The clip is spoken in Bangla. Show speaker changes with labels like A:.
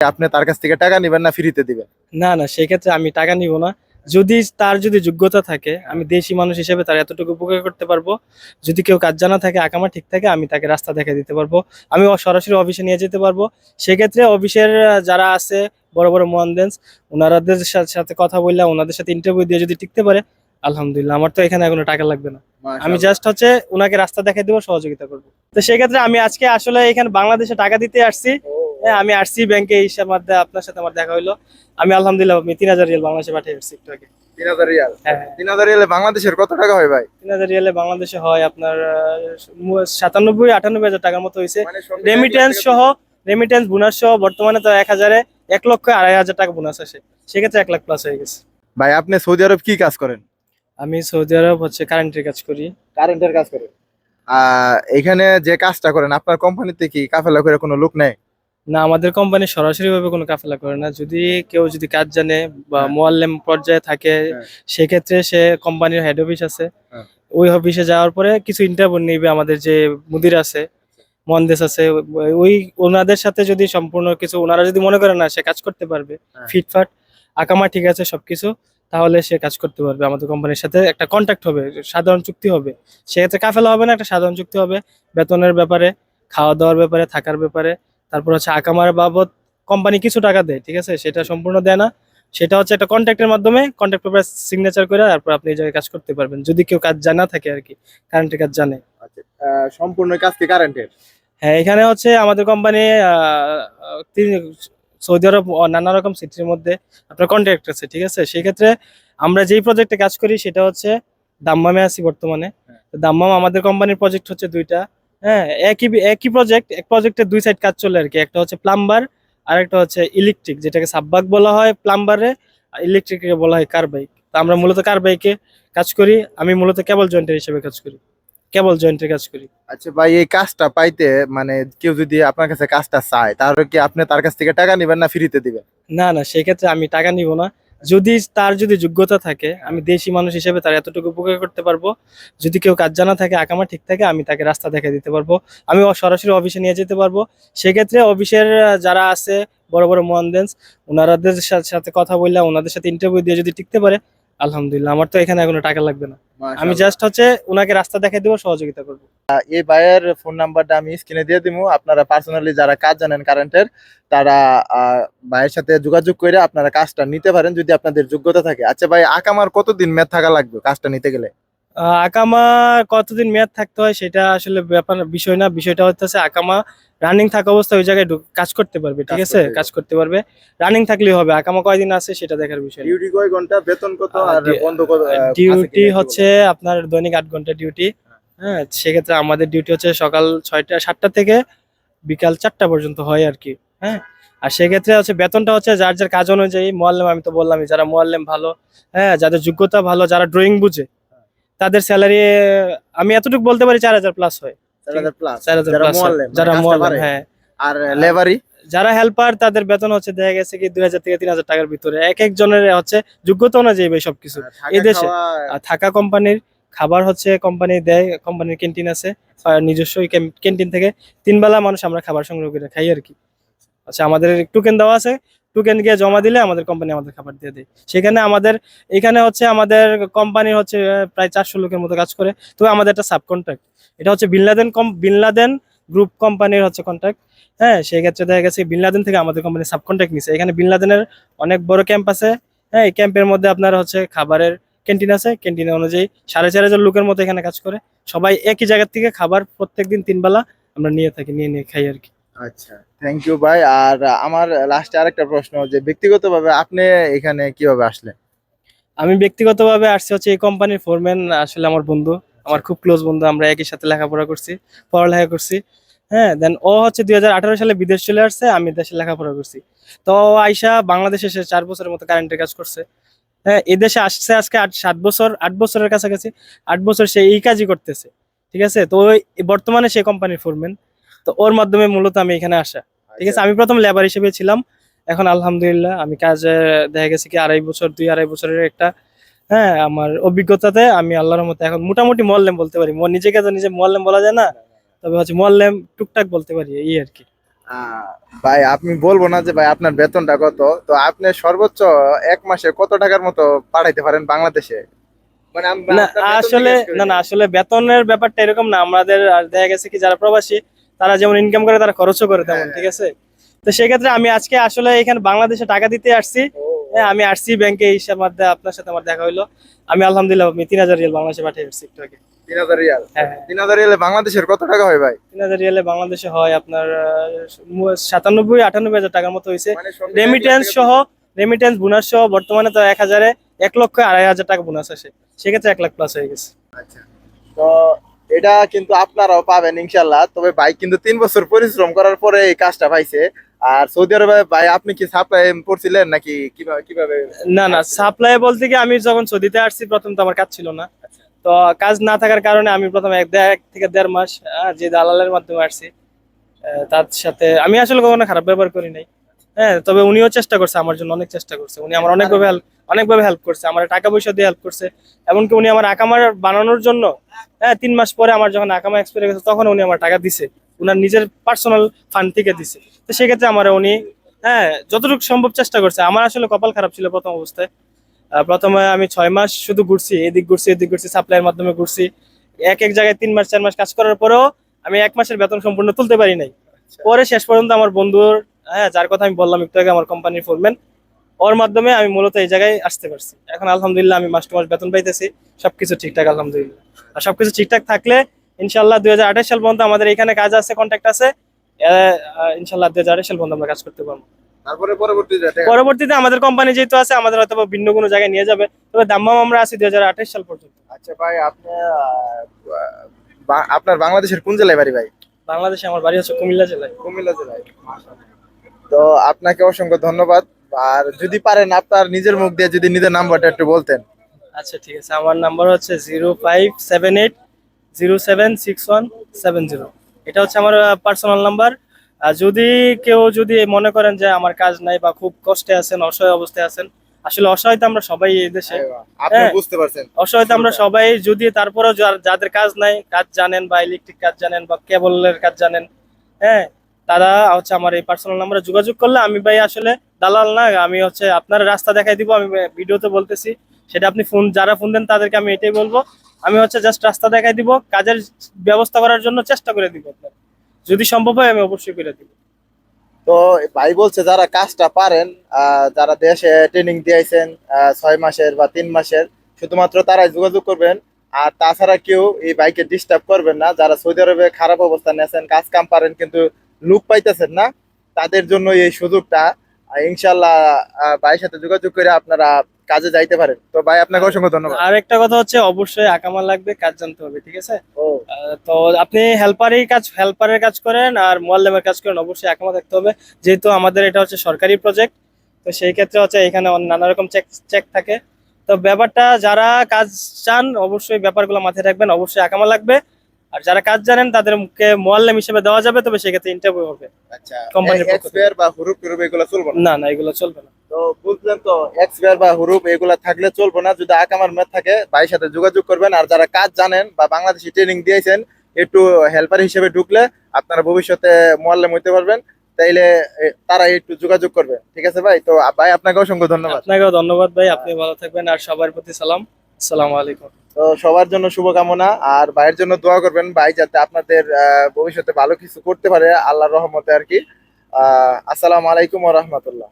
A: আপনি তার কাছ থেকে টাকা নেবেন না ফ্রিতে দিবেন?
B: না না সেক্ষেত্রে আমি টাকা নিব না। যদি তার যদি যোগ্যতা থাকে আমি দেশি মানুষ হিসেবে তার এতটুকু উপকার করতে পারব। যদি কেউ কাজ জানা থাকে আকামা ঠিক থাকে আমি তাকে রাস্তা দেখে দিতে পারব। আমি সরাসরি অফিসে নিয়ে যেতে পারব। সেক্ষেত্রে অফিসের যারা আছে বড় বড় মোয়ানদেন্স ওনারাদের সাথে কথা বললে ওনাদের সাথে ইন্টারভিউ দিয়ে যদি টিকতে পারে আলহামদুলিল্লাহ আমার তো এখানে এখনও টাকা লাগবে না। আমি জাস্ট হচ্ছে ওনাকে রাস্তা দেখাই দেবো সহযোগিতা করব। তো সেক্ষেত্রে আমি আজকে আসলে এখানে বাংলাদেশে টাকা দিতে আসছি। হ্যাঁ আমি আসছি ব্যাংকে হিসাব মধ্যে আপনার সাথে আমার দেখা হইল। আমি আলহামদুলিল্লাহ আমি তিন হাজার রিয়াল বাংলাদেশে পাঠিয়ে আসছি একটু আগে।
A: তিন হাজার রিয়াল?
B: হ্যাঁ
A: তিন হাজার রিয়ালে বাংলাদেশের কত টাকা হয় ভাই?
B: তিন হাজার রিয়ালে বাংলাদেশে হয় আপনার সাতানব্বই আটানব্বই হাজার টাকার মতো হয়েছে
A: মানে
B: রেমিটেন্স সহ রেমিটেন্স বোনাস সহ বর্তমানে তো এক হাজারে এক লক্ষ আড়াই হাজার টাকা বোনাস আসে। সেক্ষেত্রে এক লাখ প্লাস হয়ে গেছে।
A: ভাই আপনি সৌদি আরব কি কাজ করেন?
B: আমি সৌদি আরব হচ্ছে কারেন্টের কাজ করি।
A: কারেন্টের কাজ করেন। এখানে যে কাজটা করেন আপনার কোম্পানিতে কি কাফেলা করে কোনো লোক নেই?
B: না আমাদের কোম্পানি সরাসরি ভাবে কোনো কাফেলা করে না যদি কেউ যদি কাজ জানে বা
A: হ্যাঁ।
B: মোয়াল্লেম পর্যায়ে থাকে
A: হ্যাঁ।
B: সেক্ষেত্রে সে কোম্পানির হেড অফিস আছে
A: হ্যাঁ।
B: ওই অফিসে যাওয়ার পরে কিছু ইন্টারভিউ নিবে আমাদের যে মুদির আছে মন্দেশ আছে ওই ওনাদের সাথে যদি সম্পূর্ণ কিছু ওনারা যদি মনে করেন না সে কাজ করতে পারবে। ফিটফাট আকামা ঠিক আছে সবকিছু তাহলে সে কাজ করতে পারবে আমাদের কোম্পানির সাথে একটা কন্ট্যাক্ট হবে সাধারণ চুক্তি হবে সেক্ষেত্রে কাফেলা হবে না একটা সাধারণ চুক্তি হবে বেতনের ব্যাপারে খাওয়া দাওয়ার ব্যাপারে থাকার ব্যাপারে তারপর হচ্ছে আকামার বাবদ কোম্পানি কিছু টাকা দেয় ঠিক আছে? সেটা সম্পূর্ণ দেয় না। সেটা হচ্ছে একটা কন্ট্রাক্টের মাধ্যমে কন্ট্রাক্ট পেপার সিগনেচার করে তারপর আপনি এই জায়গায় কাজ করতে পারবেন। যদি কেউ কাজ জানা থাকে আর কি কারেন্টের কাজ জানে।
A: আচ্ছা সম্পূর্ণ কাজ কি কারেন্টের
B: হ্যাঁ এখানে হচ্ছে আমাদের কোম্পানি সৌদি আরব নানা রকম সিটির মধ্যে আপনার কন্ট্রাক্ট আছে ঠিক আছে? সেই ক্ষেত্রে আমরা যেই প্রজেক্টে কাজ করি সেটা হচ্ছে দাম্মামে আছি বর্তমানে।
A: হ্যাঁ।
B: দাম্মাম আমাদের কোম্পানির প্রজেক্ট হচ্ছে দুইটা। হ্যাঁ একই একই প্রজেক্ট এক প্রজেক্টে দুই সাইড কাজ চলে আর কি। একটা হচ্ছে প্লাম্বার আর একটা হচ্ছে ইলেকট্রিক যেটাকে সাববাক বলা হয় প্লাম্বারে আর ইলেকট্রিককে বলা হয় কার্বাইক তো আমরা মূলত কার্বাইকে কাজ করি আমি মূলত কেবল জয়েন্টের হিসেবে কাজ করি। কেবল জয়েন্টের কাজ করি।
A: আচ্ছা ভাই এই কাজটা পাইতে মানে কেউ যদি আপনার কাছে কাজটা চায় তাহলে কি আপনি তার কাছ থেকে টাকা নেবেন না ফ্রিতে দিবেন?
B: না না সেক্ষেত্রে আমি টাকা নিব না। যদি তার যদি যোগ্যতা থাকে, আমি দেশি মানুষ হিসেবে তার এতটুকু উপকার করতে পারব। যদি কেউ কাজ জানা থাকে আকামা ঠিক থাকে, আমি তাকে রাস্তা দেখা দিতে পারব। আমি সরাসরি অফিসে নিয়ে যেতে পারব। সেক্ষেত্রে অফিসের যারা আছে, বড় বড় মহানদেন্স ওনারাদের সাথে কথা বললে ওনাদের সাথে ইন্টারভিউ দিয়ে যদি টিকতে পারে আলহামদুলিল্লাহ আমার তো এখানে এখনও টাকা লাগবে না। আমি জাস্ট হচ্ছে ওনাকে রাস্তা দেখাই দেবো সহযোগিতা করব।
A: এই ভাইয়ের ফোন নাম্বারটা আমি স্ক্রিনে দিয়ে দিব আপনারা পার্সোনালি যারা কাজ জানেন কারেন্টের তারা আহ, ভাইয়ের সাথে যোগাযোগ করে আপনারা কাজটা নিতে পারেন যদি আপনাদের যোগ্যতা থাকে। আচ্ছা ভাই আকামার কতদিন মেয়াদ থাকা লাগবে কাজটা নিতে গেলে?
B: আকামা কতদিন মেয়াদ থাকতে হয় সেটা আসলে ব্যাপার বিষয় না। বিষয়টা হচ্ছে আকামা রানিং থাকা অবস্থায় ওই জায়গায় কাজ করতে পারবে ঠিক আছে? কাজ করতে পারবে। রানিং থাকলেই হবে। আকামা কয়দিন আছে সেটা দেখার বিষয়।
A: ডিউটি কয় ঘণ্টা বেতন কত আর বন্ধ কত
B: ডিউটি হচ্ছে আপনার দৈনিক আট ঘণ্টা ডিউটি হ্যাঁ। সেক্ষেত্রে আমাদের ডিউটি হচ্ছে সকাল ছয়টা সাতটা থেকে বিকাল চারটা পর্যন্ত হয় আর কি। হ্যাঁ আর সেক্ষেত্রে হচ্ছে বেতনটা হচ্ছে যার যার কাজ অনুযায়ী মোয়াল্লেম আমি তো বললামই যারা মোয়াল্লেম ভালো হ্যাঁ যাদের যোগ্যতা ভালো যারা ড্রয়িং বুঝে তাদের স্যালারি আমি এতটুকু বলতে পারি চার হাজার প্লাস হয়।
A: বলুন। 4000 plus?
B: চার হাজার
A: যারা
B: যারা
A: মানে।
B: হ্যাঁ।
A: আর লেবারি
B: যারা হেল্পার তাদের বেতন হচ্ছে দেখা গেছে কি দুই হাজার থেকে তিন হাজার টাকার ভিতরে। এক একজনের হচ্ছে যোগ্যতা অনুযায়ী ভাই সবকিছু। এই দেশে- আর থাকা কোম্পানির খাবার হচ্ছে কোম্পানি দেয় কোম্পানির ক্যান্টিন আছে। নিজস্ব ক্যান্টিন থেকে তিন বেলা মানুষ আমরা খাবার সংগ্রহ করে খাই আর কি। আচ্ছা আমাদের টোকেন দেওয়া আছে। টোকেন গিয়ে জমা দিলে আমাদের কোম্পানি আমাদের খাবার দিয়ে দেয়। সেখানে আমাদের, এখানে হচ্ছে আমাদের কোম্পানির হচ্ছে প্রায় চারশো লোকের মতো কাজ করে। তবে আমাদের একটা সাব কন্ট্রাক্ট এটা হচ্ছে বিনলাদেন কম বিনলাদেন গ্রুপ কোম্পানির হচ্ছে কন্ট্রাক্ট হ্যাঁ সেই ক্ষেত্রে দেখা গেছে বিনলাদেন থেকে আমাদের কোম্পানি সাব কন্ট্রাক্ট নিছে। এখানে বিনলাদেনের অনেক বড় ক্যাম্প আছে। হ্যাঁ এই ক্যাম্পের মধ্যে আপনার হচ্ছে খাবারের ক্যান্টিন আছে। ক্যান্টিন অনুযায়ী সাড়ে চার হাজার লোকের মতো এখানে কাজ করে। সবাই একই জায়গার থেকে খাবার প্রত্যেকদিন তিন বেলা আমরা নিয়ে থাকি, নিয়ে নিয়ে খাই আর কি।
A: আচ্ছা থ্যাংক ইউ ভাই। আর আমার লাস্টে আরেকটা প্রশ্ন, যে ব্যক্তিগতভাবে আপনি এখানে কীভাবে আসলেন?
B: আমি ব্যক্তিগতভাবে আসছি হচ্ছে এই কোম্পানির ফোরম্যান আসলে আমার বন্ধু, আমার খুব ক্লোজ বন্ধু, আমরা একই সাথে লেখাপড়া করছি, পড়ালেখা করছি। হ্যাঁ দেন ও হচ্ছে দুই হাজার আঠারো সালে বিদেশ চলে আসছে, আমি দেশে লেখাপড়া করছি। তো আইসা বাংলাদেশে সে চার বছরের মতো কারেন্টের কাজ করছে। হ্যাঁ এই দেশে আসছে আজকে আট, সাত বছর, আট বছরের কাছাকাছি, আট বছর সে এই কাজই করতেছে। ঠিক আছে? তো বর্তমানে সে কোম্পানির ফোরম্যান তো ওর মাধ্যমে মূলত আমি এখানে আসা। ঠিক আছে আমি প্রথম লেবার হিসেবে ছিলাম। এখন আলহামদুলিল্লাহ আমি কাজে দেখা গেছে কি আড়াই বছর দুই আড়াই বছরের একটা হ্যাঁ আমার অভিজ্ঞতাতে আমি আল্লাহর মতো এখন মোটামুটি মোয়াল্লেম বলতে পারি। নিজেকে তো নিজে মোয়াল্লেম বলা যায় না তবে হচ্ছে মোয়াল্লেম টুকটাক বলতে পারি এই আর কি।
A: ভাই আপনি বলব না যে ভাই আপনার বেতনটা কত? তো আপনি সর্বোচ্চ এক মাসে কত টাকার মতো পাঠাইতে পারেন বাংলাদেশে? মানে
B: না আসলে না না আসলে বেতনের ব্যাপারটা এরকম না। আমাদের দেখা গেছে কি যারা প্রবাসী তারা যেমন ইনকাম করে তারা খরচও করে তেমন
A: হ্যাঁ।
B: ঠিক আছে? তো সেক্ষেত্রে আমি আজকে আসলে এখানে বাংলাদেশে টাকা দিতে আসছি। হ্যাঁ আমি আসছি ব্যাংকে হিসাব মধ্যে আপনার সাথে আমার দেখা হইল। আমি আলহামদুলিল্লাহ আমি তিন হাজার রিয়াল বাংলাদেশে পাঠিয়ে আসছি একটু আগে। হ্যাঁ
A: বাংলাদেশের কত টাকা হয় ভাই?
B: তিন হাজার রিয়ালে বাংলাদেশে হয় আপনার সাতানব্বই আটানব্বই হাজার টাকার মতো হয়েছে
A: মানে
B: রেমিটেন্স সহ রেমিটেন্স বোনাস সহ বর্তমানে তো এক হাজারে এক লক্ষ আড়াই হাজার টাকা বোনাস আসে। সেক্ষেত্রে এক লাখ প্লাস হয়ে গেছে।
A: আচ্ছা। তো এটা কিন্তু আপনারাও পাবেন ইনশাল্লাহ তবে ভাই কিন্তু তিন বছর পরিশ্রম করার পরে এই কাজটা পাইছে। আর সৌদি আরবে ভাই, আপনি কি সাপ্লাই পড়ছিলেন নাকি কীভাবে কীভাবে?
B: না না সাপ্লাই বলতে কি আমি যখন সৌদিতে আসছি, প্রথম তো আমার কাজ ছিল না। তো কাজ না থাকার কারণে আমি প্রথম এক থেকে দেড় মাস যে দালালের মাধ্যমে আসছি তার সাথে আমি আসলে কখনো খারাপ ব্যবহার করি নাই। হ্যাঁ তবে উনিও চেষ্টা করছে, আমার জন্য অনেক চেষ্টা করছে। উনি আমার অনেকভাবে হেল্প অনেকভাবে হেল্প করছে আমার টাকা পয়সা দিয়ে হেল্প করছে। এমনকি উনি আমার আকামার বানানোর জন্য হ্যাঁ তিন মাস পরে আমার যখন আকামা এক্সপায়ার গেছে তখন উনি আমার টাকা দিছে। উনার নিজের পার্সোনাল ফান্ড থেকে দিছে। তো সেক্ষেত্রে আমার উনি হ্যাঁ যতটুকু সম্ভব চেষ্টা করছে। আমার আসলে কপাল খারাপ ছিল প্রথম অবস্থায়। প্রথমে আমি ছয় মাস শুধু ঘুরছি এদিক ঘুরছি এদিক ঘুরছি সাপ্লাইয়ের মাধ্যমে ঘুরছি। এক এক জায়গায় তিন মাস চার মাস কাজ করার পরেও আমি এক মাসের বেতন সম্পূর্ণ তুলতে পারি নাই। পরে শেষ পর্যন্ত আমার বন্ধুর হ্যাঁ যার কথা আমি বললাম একটু আগে আমার কোম্পানির ফোরম্যান ওর মাধ্যমে আমি মূলত এই জায়গায় আসতে পারছি। এখন আলহামদুলিল্লাহ আমি মাস টু মাস বেতন পাইতেছি সবকিছু ঠিকঠাক আলহামদুলিল্লাহ। আর সবকিছু ঠিকঠাক থাকলে ইনশাল্লাহ দুই হাজার সাল পর্যন্ত আমাদের এখানে কাজ আছে কন্ট্যাক্ট আছে ইনশাল্লাহ দুই সাল পর্যন্ত আমরা কাজ করতে পারব।
A: তারপরে পরবর্তীতে
B: পরবর্তীতে আমাদের কোম্পানি যেহেতু আছে আমাদের হয়তো ভিন্ন কোনো জায়গায় নিয়ে যাবে তবে দাম্মাম আমরা আছি দুই হাজার আঠাশ সাল পর্যন্ত।
A: আচ্ছা ভাই আপনি আপনার বাংলাদেশের কোন জেলায় বাড়ি ভাই?
B: বাংলাদেশে আমার বাড়ি হচ্ছে কুমিল্লা জেলায়।
A: কুমিল্লা জেলায়। তো আপনাকে অসংখ্য ধন্যবাদ। আর যদি পারেন আপনার নিজের মুখ দিয়ে যদি নিজের নাম্বারটা একটু বলতেন।
B: আচ্ছা ঠিক আছে। আমার নাম্বার হচ্ছে zero five seven eight zero seven six one seven zero. এটা হচ্ছে আমার পার্সোনাল নাম্বার আর যদি কেউ যদি মনে করেন যে আমার কাজ নাই বা খুব কষ্টে আছেন অসহায় অবস্থায় আছেন আসলে অসহায় তো আমরা সবাই এই দেশে।
A: আপনি
B: হ্যাঁ।
A: বুঝতে পারছেন।
B: অসহায় তো আমরা সবাই যদি তারপরেও যার- যাদের কাজ নাই কাজ জানেন বা ইলেকট্রিক কাজ জানেন বা কেবলের কাজ জানেন হ্যাঁ তারা হচ্ছে আমার এই পার্সোনাল নাম্বারে যোগাযোগ করলে আমি ভাই আসলে দালাল না, আমি হচ্ছে আপনার রাস্তা দেখাই দিব, আমি ভিডিওতে বলতেছি। সেটা আপনি ফোন, যারা ফোন দেন তাদেরকে আমি এটাই বলব। আমি হচ্ছে জাস্ট রাস্তা দেখাই দিব, কাজের ব্যবস্থা করার জন্য চেষ্টা করে দিব আপনার যদি সম্ভব হয় আমি অবশ্যই করে দিব।
A: তো ভাই বলছে যারা কাজটা পারেন যারা দেশে ট্রেনিং দিয়েছেন ছয় মাসের বা তিন মাসের, শুধুমাত্র তারাই যোগাযোগ করবেন। আর তাছাড়া কেউ এই বাইকে ডিস্টার্ব করবেন না। যারা সৌদি আরবে খারাপ অবস্থানে আছেন কাজ কাম পারেন, কিন্তু লুক পাইতেছেন না তাদের জন্য এই সুযোগটা। ইনশাল্লাহ ভাইয়ের সাথে যোগাযোগ করে আপনারা কাজে যাইতে পারেন। তো ভাই আপনাকে অসংখ্য ধন্যবাদ।
B: আর একটা কথা হচ্ছে অবশ্যই আকামা লাগবে কাজ জানতে হবে ঠিক আছে? তো আপনি হেল্পারই কাজ হেল্পারের কাজ করেন আর মোয়াল্লেমের কাজ করেন অবশ্যই একমত থাকতে হবে। যেহেতু আমাদের এটা হচ্ছে সরকারি প্রজেক্ট তো সেই ক্ষেত্রে হচ্ছে এখানে নানা রকম চেক চেক থাকে। তো ব্যাপারটা যারা কাজ চান অবশ্যই ব্যাপারগুলো মাথায় রাখবেন অবশ্যই আকামা লাগবে। আর যারা কাজ জানেন তাদেরকে মোয়াল্লেম হিসেবে দেওয়া যাবে তবে সেক্ষেত্রে ইন্টারভিউ হবে।
A: আচ্ছা
B: কোম্পানির
A: এক্সপায়ার বা হুরুপ টুরুপ এগুলো চলবে না?
B: না এগুলো চলবে না।
A: তো বুঝলেন তো এক্সপায়ার বা হুরুপ এগুলা থাকলে চলবে না। যদি আকামার থাকে ভাইয়ের সাথে যোগাযোগ করবেন। আর যারা কাজ জানেন বা বাংলাদেশি ট্রেনিং দিয়েছেন একটু হেল্পার হিসেবে ঢুকলে আপনারা ভবিষ্যতে মোয়াল্লেম হইতে পারবেন। তাইলে তারা একটু যোগাযোগ করবে। ঠিক আছে ভাই? তো ভাই আপনাকে অসংখ্য ধন্যবাদ।
B: আপনাকেও ধন্যবাদ ভাই আপনি ভালো থাকবেন। আর সবার প্রতি সালাম। আসসালামু আলাইকুম।
A: তো সবার জন্য শুভকামনা, আর ভাইয়ের জন্য দোয়া করবেন ভাই যাতে আপনাদের ভবিষ্যতে ভালো কিছু করতে পারে আল্লাহর রহমতে আর কি। আসসালামু আলাইকুম ওয়া রাহমাতুল্লাহ।